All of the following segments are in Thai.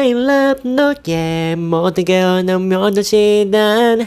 I love 너 yeah 모든 게 어느 면 도시난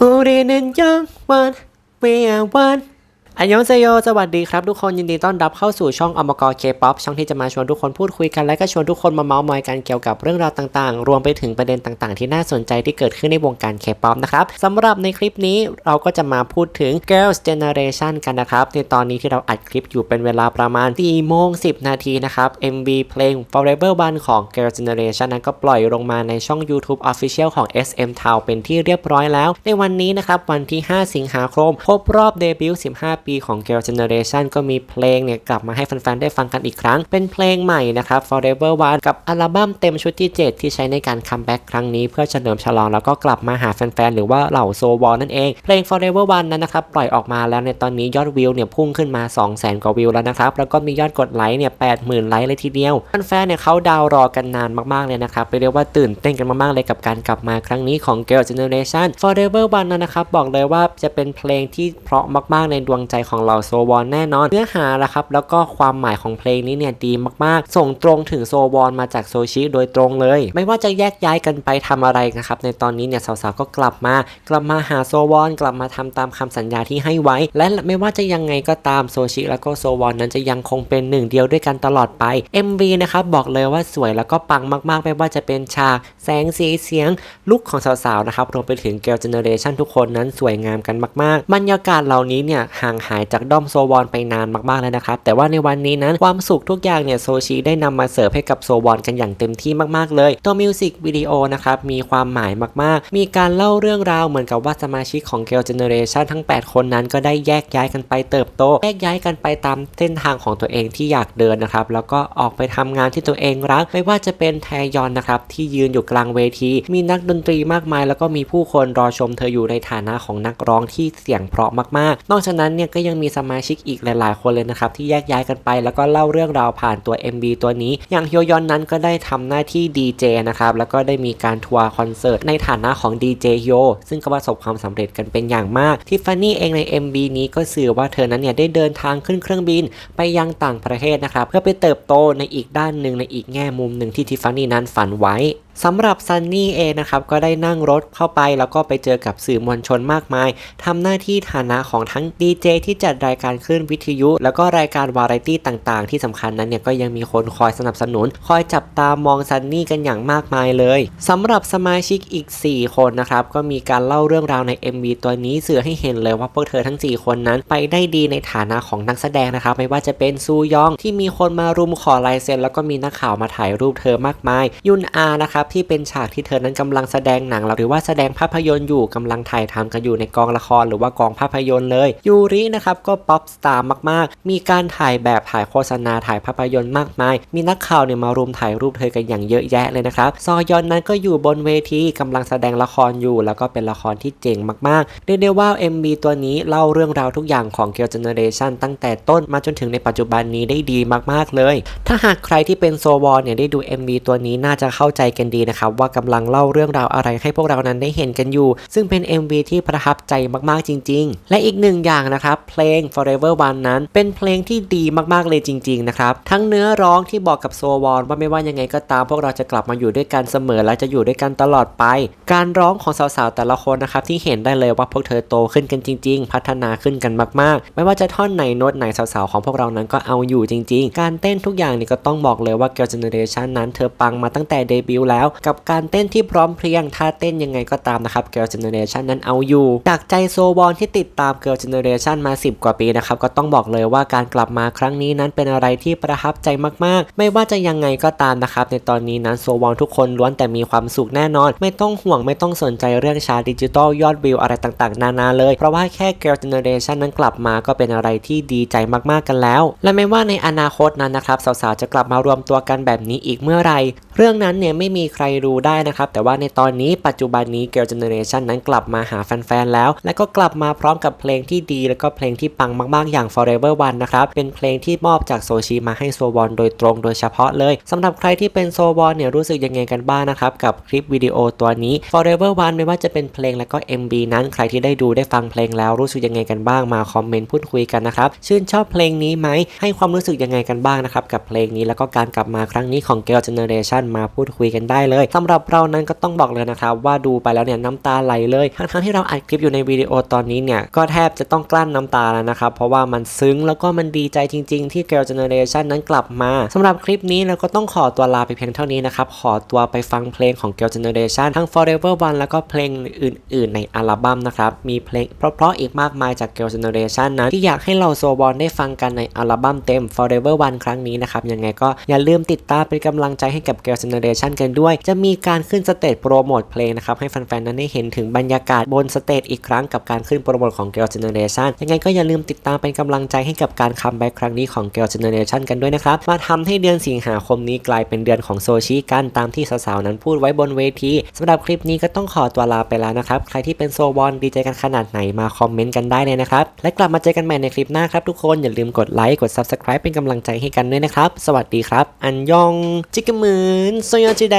우리는 영원 We are one อันยองเซโยสวัสดีครับทุกคนยินดีต้อนรับเข้าสู่ช่องอมกรเคป๊อปช่องที่จะมาชวนทุกคนพูดคุยกัน และก็ชวนทุกคนมาเมาส์มอยกันเกี่ยวกับเรื่องราวต่างๆ รวมไปถึงประเด็นต่างๆ ที่น่าสนใจที่เกิดขึ้นในวงการเคป๊อปนะครับสำหรับในคลิปนี้เราก็จะมาพูดถึง Girls Generation กันนะครับ ในตอนนี้ที่เราอัดคลิปอยู่เป็นเวลาประมาณ4โมง10 นาทีนะครับ MV เพลง Forever One ของ Girls Generation นั้นก็ปล่อยลงมาในช่อง YouTube Official ของ SM Town เป็นที่เรียบร้อยแล้ว ในวันนี้นะครับวันที่ 5 สิงหาคมครบรอบเดบิวต์15ปีของ Girl Generation ก็มีเพลงเนี่ยกลับมาให้แฟนๆ ได้ฟังกันอีกครั้ง เป็นเพลงใหม่นะครับ Forever One กับอัลบั้มเต็มชุดที่ 7 ที่ใช้ในการคัมแบ็กครั้งนี้เพื่อเฉลิมฉลองแล้วก็กลับมาหาแฟนๆ หรือว่าเหล่าโซวอลนั่นเอง เพลง Forever One นั้นนะครับ ปล่อยออกมาแล้วในตอนนี้ยอดวิวเนี่ยพุ่งขึ้นมา 200,000กว่าวิวแล้วนะครับ แล้วก็มียอดกดไลค์เนี่ย80,000 ไลค์เลยทีเดียว แฟนๆ เนี่ยเขาดาวรอกันนานมากๆ เลยนะครับไปเรียกว่าตื่นเต้นกันมากๆ เลยกับการกลับมาครั้งนี้ของ Girl Generation Forever One นะครับบอกเลยว่าจะเป็นเพลงที่เพราะมากๆในดวงใจของเหล่าโซวอนแน่นอน เนื้อหาละครับแล้วก็ความหมายของเพลงนี้เนี่ยดีมากๆ ส่งตรงถึงโซวอนมาจากโซชิโดยตรงเลย ไม่ว่าจะแยกย้ายกันไปทำอะไรนะครับในตอนนี้เนี่ยสาวๆก็กลับมา กลับมาหาโซวอน กลับมาทำตามคำสัญญาที่ให้ไว้ และไม่ว่าจะยังไงก็ตามโซชิแล้วก็โซวอนนั้นจะยังคงเป็นหนึ่งเดียวด้วยกันตลอดไป MV นะครับบอกเลยว่าสวยแล้วก็ปังมากๆ ไม่ว่าจะเป็นฉากแสงสีเสียงลุคของสาวๆนะครับรวมไปถึง Girl Generation ทุกคนนั้นสวยงามกันมากๆ บรรยากาศเหล่านี้เนี่ยห่างหายจากด้อมโซวอนไปนานมากๆแล้วนะครับ แต่ว่าในวันนี้นั้นความสุขทุกอย่างเนี่ยโซชิได้นำมาเสิร์ฟให้กับโซวอนกันอย่างเต็มที่มากๆเลยตัวมิวสิกวิดีโอนะครับมีความหมายมากๆ มีการเล่าเรื่องราวเหมือนกับว่าสมาชิกของ Girl Generation ทั้ง 8 คนนั้นก็ได้แยกย้ายกันไปเติบโต แยกย้ายกันไปตามเส้นทางของตัวเองที่อยากเดินนะครับ แล้วก็ออกไปทำงานที่ตัวเองรัก ไม่ว่าจะเป็นแทยอนนะครับที่ยืนอยู่กลางเวที มีนักดนตรีมากมาย แล้วก็มีผู้คนรอชมเธออยู่ในฐานะของนักร้องที่เสียงเพราะมากๆ นอกจากนั้นเนี่ยก็ยังมีสมาชิกอีกหลาย ๆ คนเลยนะครับที่แยกย้ายกันไป แล้วก็เล่าเรื่องราวผ่านตัว MV ตัวนี้ อย่างฮยยอนนั้นก็ได้ทำหน้าที่ดีเจนะครับแล้วก็ได้มีการทัวร์คอนเสิร์ตในฐานะของดีเจโยซึ่งก็ประสบความสำเร็จกันเป็นอย่างมากทิฟฟานี่เองใน MV นี้ก็สื่อว่าเธอนั้นเนี่ยได้เดินทางขึ้นเครื่องบินไปยังต่างประเทศนะครับเพื่อไปเติบโตในอีกด้านหนึ่งในอีกแง่มุมหนึ่งที่ทิฟฟานี่นั้นฝันไว้ สำหรับซันนี่เองนะครับก็ได้นั่งรถเข้าไปแล้วก็ไปเจอกับสื่อมวลชนมากมายทำหน้าที่ฐานะของทั้งดีเจที่จัดรายการคลื่นวิทยุ แล้วก็รายการวาไรตี้ต่างๆ ที่สำคัญนั้นเนี่ยก็ยังมีคนคอยสนับสนุน คอยจับตามองซันนี่กันอย่างมากมายเลยสำหรับสมาชิกอีก 4 คนนะครับก็มีการเล่าเรื่องราวใน MV ตัวนี้สื่อให้เห็นเลยว่าพวกเธอทั้ง 4 คนนั้น ไปได้ดีในฐานะของนักแสดงนะครับไม่ว่าจะเป็นซูยองที่มีคนมารุมขอลายเซ็นแล้วก็มีนักข่าวมาถ่ายรูปเธอมากมาย ยุนอานะครับที่เป็นฉากที่เธอนั้นกำลังแสดงหนัง หรือว่าแสดงภาพยนตร์อยู่กำลังถ่ายทำกันอยู่ในกองละครหรือว่ากองภาพยนตร์เลยยูรินะครับก็ป๊อปสตาร์มากๆ มีการถ่ายแบบถ่ายโฆษณาถ่ายภาพยนตร์มากมาย มีนักข่าวเนี่ยมารุมถ่ายรูปเธอกันอย่างเยอะแยะเลยนะครับซอยอนนั้นก็อยู่บนเวทีกำลังแสดงละครอยู่ แล้วก็เป็นละครที่เจ๋งมากๆเรียกได้ว่า MV ตัวนี้เล่าเรื่องราวทุกอย่างของ Girl Generation ตั้งแต่ต้นมาจนถึงในปัจจุบันนี้ได้ดีมากๆเลย ถ้าหากใครที่เป็นโซวอนเนี่ยได้ดู MV ตัวนี้น่าจะเข้าใจกันดีนะครับว่ากำลังเล่าเรื่องราวอะไรให้พวกเรานั้นได้เห็นกันอยู่ ซึ่งเป็น MV ที่ประทับใจมากๆจริง ๆ และอีกหนึ่งอย่างนะครับเพลง Forever One นั้น เป็นเพลงที่ดีมากๆเลยจริง ๆ นะครับ ทั้งเนื้อร้องที่บอกกับโซวอนว่าไม่ว่ายังไงก็ตามพวกเราจะกลับมาอยู่ด้วยกันเสมอและจะอยู่ด้วยกันตลอดไป การร้องของสาวๆแต่ละคนนะครับที่เห็นได้เลยว่าพวกเธอโตขึ้นกันจริง ๆ พัฒนาขึ้นกันมากๆ ไม่ว่าจะท่อนไหนโน้ตไหนสาวๆของพวกเรานั้นก็เอาอยู่จริง ๆ การเต้นทุกอย่างนี่ก็ต้องบอกเลยว่า Girl Generation นั้นเธอปังมาตั้งแต่เดบิวต์แล้วกับการเต้นที่พร้อมเพรียงท่าเต้นยังไงก็ตามนะครับ Girl Generation นั้นเอาอยู่ จากใจโซวอนที่ติดตาม Girl Generation มา 10 กว่าปีนะครับ ก็ต้องบอกเลยว่าการกลับมาครั้งนี้นั้นเป็นอะไรที่ประทับใจมากๆ ไม่ว่าจะยังไงก็ตามนะครับ ในตอนนี้นั้นโซวอนทุกคนล้วนแต่มีความสุขแน่นอน ไม่ต้องห่วงไม่ต้องสนใจเรื่องชาดิจิตอลยอดวิวอะไรต่างๆ นานาเลย เพราะว่าแค่ Girl Generation นั้นกลับมาก็เป็นอะไรที่ดีใจมากๆกันแล้ว และไม่ว่าในอนาคตนั้นนะครับสาวๆจะกลับมารวมตัวกันแบบนี้อีกเมื่อไร เรื่องนั้นเนี่ยไม่มีใครรู้ได้นะครับ แต่ว่าในตอนนี้ปัจจุบันนี้ Girl Generation นั้นกลับมาหาแฟนๆแล้ว และก็กลับมาพร้อมกับเพลงที่ดี แล้วก็เพลงที่ปังมากๆอย่าง Forever One นะครับ เป็นเพลงที่มอบจากโซชิมาให้โซวอนโดยตรงโดยเฉพาะเลยสำหรับใครที่เป็นโซวอนเนี่ยรู้สึกยังไงกันบ้างนะครับ กับคลิปวิดีโอตัวนี้ Forever One ไม่ว่าจะเป็นเพลงและก็ MB นั้นใครที่ได้ดูได้ฟังเพลงแล้วรู้สึกยังไงกันบ้างมาคอมเมนต์พูดคุยกันนะครับชื่นชอบเพลงนี้ไหมให้ความรู้สึกยังไงกันบ้างนะครับกับเพลงนี้แล้วก็การกลับมาครั้งนี้ของ Girl Generation มาพูดคุยกันได้เลยสำหรับเรานั้นก็ต้องบอกเลยนะครับว่าดูไปแล้วเนี่ยน้ำตาไหลเลยทั้งๆที่เราอัดคลิปอยู่ในวิดีโอตอนนี้เนี่ยก็แทบจะต้องกลั้นน้ำตาแล้วนะครับเพราะว่ามันซึ้งแล้วก็มันดีใจจริง ๆ ที่ Girl Generation นั้นกลับมาสำหรับคลิปนี้เราก็ต้องขอตัวลาไปเพียงเท่านี้นะครับขอตัวไปฟังเพลงของ Girl Generation ทั้ง Forever One แล้วก็เพลงอื่น ๆ ในอัลบั้มนะครับมีเพลงเพราะๆอีกมากมายจาก Girl Generation นะที่อยากให้เราโซบอลได้ฟังกันในอัลบั้มเต็ม Forever One ครั้งนี้นะครับยังไงก็อย่าลืมติดตามเป็นกำลังใจให้กับ Girl Generation กันด้วยจะมีการขึ้นสเตจโปรโมทเพลงนะครับ ให้แฟนๆ นั้นได้เห็นถึงบรรยากาศบนสเตจอีกครั้งกับการขึ้นโปรโมทของ Girl Generation ยังไงก็อย่าลืมติดตามเป็นกำลังใจให้กับการคัมแบ็กครั้งนี้ของ Girl Generation กันด้วยนะครับ มาทำให้เดือนสิงหาคมนี้กลายเป็นเดือนของโซชิกันตามที่สาวๆ นั้นพูดไว้บนเวทีสำหรับคลิปนี้ก็ต้องขอตัวลาไปแล้วนะครับ ใครที่เป็นโซวอนดีใจกันขนาดไหนมาคอมเมนต์กันได้เลยนะครับ และกลับมาเจอกันใหม่ในคลิปหน้าครับทุกคนอย่าลืมกดไลค์กด Subscribe เป็นกำลังใจให้กันด้วยนะครับ สวัสดีครับ อันยอง จิกกมืนโซโยจิแด